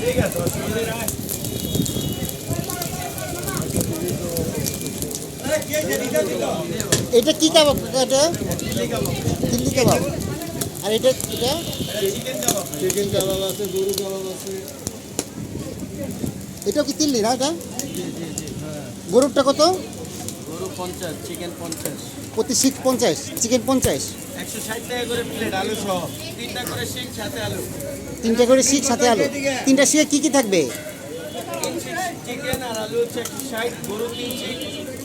ঠিক আছে এটা কি কাবাব এটা? দিল্লি কাবাব। আর এটা এটা? চিকেন কাবাব আছে গরু কাবাব আছে এটা? কি দিল্লি না এটা গরুরটা কত? গরু পঞ্চাশ চিকেন পঞ্চাশ। প্রতি শিখ পঞ্চাশ চিকেন পঞ্চাশ। তিনটা করে শিখ সাথে আলু। তিনটা শিখ কি কি থাকবে? চিকেন আর আলু হচ্ছে গরু তিন শিখ।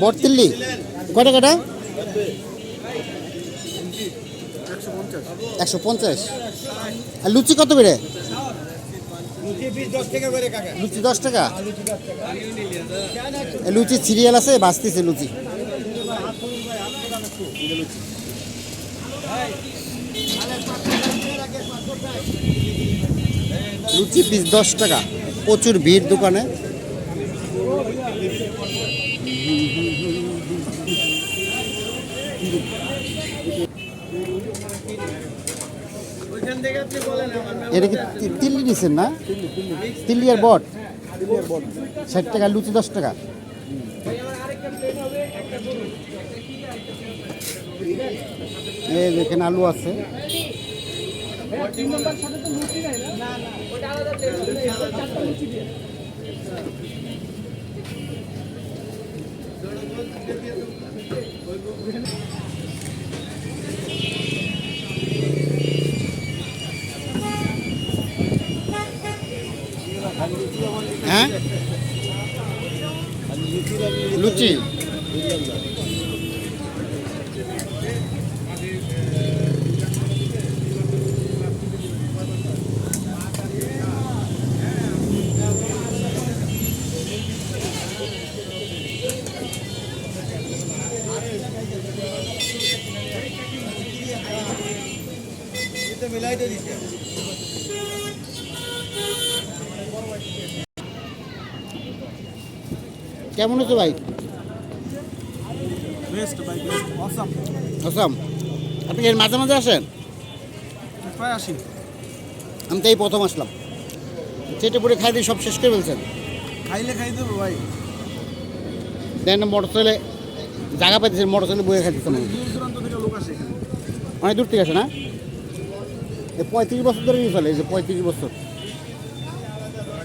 বটতিল্লি কটা কটা? একশো পঞ্চাশ। আর লুচি কত বেড়ে লুচি দশ টাকা। লুচি সিরিয়াল আছে বাঁচতেছে লুচি। লুচি পিস দশ টাকা। প্রচুর ভিড় দোকানে। এটা কি তিল্লি নিছেন না? তিল্লি আর বট? ষাট টাকা, লুচি দশ টাকা। এই দেখেন আলু আছে। হ্যাঁ লুচি তো মিলাই দিয়ে দিতে কেমন হচ্ছে ভাই? বেস্ট ভাই বেস্ট অসাম আসাম আপনি এর মাঝে মাঝে আসেন? প্রায় আসি। আমি তো এই প্রথম আসলাম। চেটে পুরে খাই দিয়ে সব শেষ করে ফেলছেন? খাইলে খাই দেবো ভাই। দেন মোটর সাইকেলে জায়গা পাইতেছেন মোটর সাইকেলে বয়ে খাইতেছেন অনেক দূর থেকে আসে না? পঁয়ত্রিশ বছর ধরে নিয়ে চলে এই যে পঁয়ত্রিশ বছর।